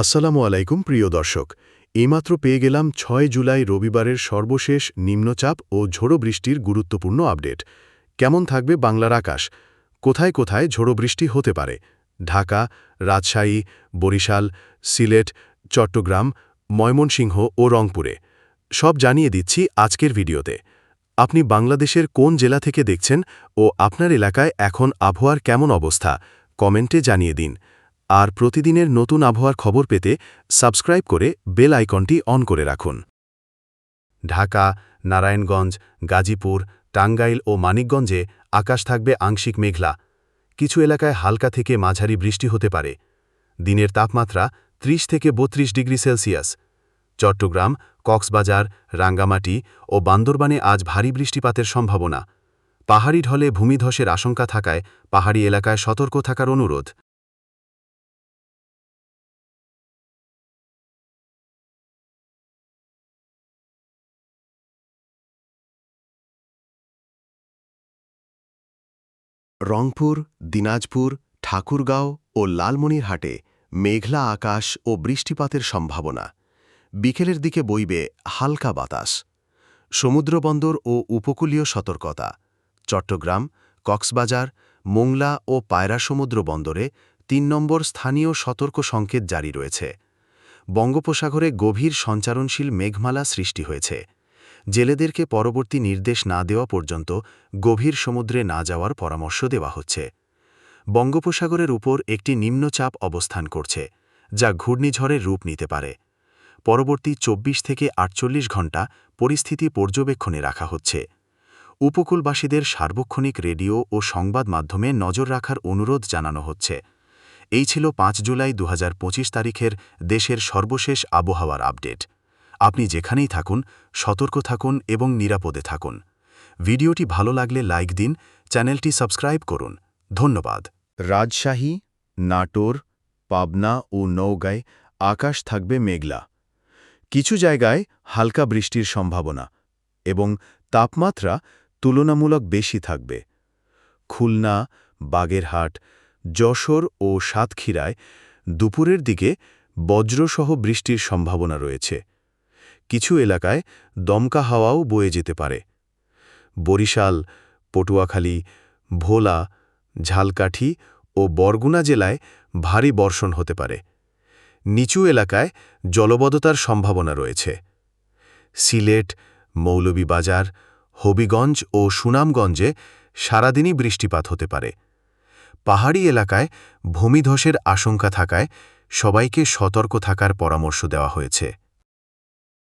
আসসালামু আলাইকুম, প্রিয় দর্শক। এইমাত্র পেয়ে গেলাম ছয় জুলাই রবিবারের সর্বশেষ নিম্নচাপ ও ঝোড়ো বৃষ্টির গুরুত্বপূর্ণ আপডেট। কেমন থাকবে বাংলার আকাশ? কোথায় কোথায় ঝোড়ো বৃষ্টি হতে পারে? ঢাকা, রাজশাহী, বরিশাল, সিলেট, চট্টগ্রাম, ময়মনসিংহ ও রংপুরে। সব জানিয়ে দিচ্ছি আজকের ভিডিওতে। আপনি বাংলাদেশের কোন জেলা থেকে দেখছেন ও আপনার এলাকায় এখন আবহাওয়ার কেমন অবস্থা? কমেন্টে জানিয়ে দিন। আর প্রতিদিনের নতুন আবহাওয়ার খবর পেতে সাবস্ক্রাইব করে বেল আইকনটি অন করে রাখুন। ঢাকা, নারায়ণগঞ্জ, গাজীপুর, টাঙ্গাইল ও মানিকগঞ্জে আকাশ থাকবে আংশিক মেঘলা। কিছু এলাকায় হালকা থেকে মাঝারি বৃষ্টি হতে পারে। দিনের তাপমাত্রা ৩০ থেকে ৩২ ডিগ্রি সেলসিয়াস। চট্টগ্রাম, কক্সবাজার, রাঙ্গামাটি ও বান্দরবানে আজ ভারী বৃষ্টিপাতের সম্ভাবনা। পাহাড়ি ঢলে ভূমিধসের আশঙ্কা থাকায় পাহাড়ি এলাকায় সতর্ক থাকার অনুরোধ। রংপুর, দিনাজপুর, ঠাকুরগাঁও ও লালমনিরহাটে মেঘলা আকাশ ও বৃষ্টিপাতের সম্ভাবনা। বিকেলের দিকে বইবে হালকা বাতাস। সমুদ্রবন্দর ও উপকূলীয় সতর্কতা। চট্টগ্রাম, কক্সবাজার, মোংলা ও পায়রা সমুদ্র বন্দরে তিন নম্বর স্থানীয় সতর্ক সংকেত জারি রয়েছে। বঙ্গোপসাগরে গভীর সঞ্চারণশীল মেঘমালা সৃষ্টি হয়েছে। জেলেদেরকে পরবর্তী নির্দেশ না দেওয়া পর্যন্ত গভীর সমুদ্রে না যাওয়ার পরামর্শ দেওয়া হচ্ছে। বঙ্গোপসাগরের উপর একটি নিম্নচাপ অবস্থান করছে, যা ঘূর্ণিঝড়ের রূপ নিতে পারে। পরবর্তী ২৪ থেকে আটচল্লিশ ঘণ্টা পরিস্থিতি পর্যবেক্ষণে রাখা হচ্ছে। উপকূলবাসীদের সার্বক্ষণিক রেডিও ও সংবাদ মাধ্যমে নজর রাখার অনুরোধ জানানো হচ্ছে। এই ছিল পাঁচ জুলাই দুহাজার পঁচিশ তারিখের দেশের সর্বশেষ আবহাওয়ার আপডেট। আপনি যেখানেই থাকুন, সতর্ক থাকুন এবং নিরাপদে থাকুন। ভিডিওটি ভালো লাগলে লাইক দিন, চ্যানেলটি সাবস্ক্রাইব করুন। ধন্যবাদ। রাজশাহী, নাটোর, পাবনা ও নৌগায় আকাশ থাকবে মেঘলা। কিছু জায়গায় হালকা বৃষ্টির সম্ভাবনা এবং তাপমাত্রা তুলনামূলক বেশি থাকবে। খুলনা, বাগেরহাট, যশোর ও সাতক্ষীরায় দুপুরের দিকে বজ্রসহ বৃষ্টির সম্ভাবনা রয়েছে। কিছু এলাকায় দমকা হাওয়াও বয়ে যেতে পারে। বরিশাল, পটুয়াখালী, ভোলা, ঝালকাঠি ও বরগুনা জেলায় ভারী বর্ষণ হতে পারে। নিচু এলাকায় জলবদতার সম্ভাবনা রয়েছে। সিলেট, মৌলভীবাজার, হবিগঞ্জ ও সুনামগঞ্জে সারাদিনই বৃষ্টিপাত হতে পারে। পাহাড়ি এলাকায় ভূমিধসের আশঙ্কা থাকায় সবাইকে সতর্ক থাকার পরামর্শ দেওয়া হয়েছে।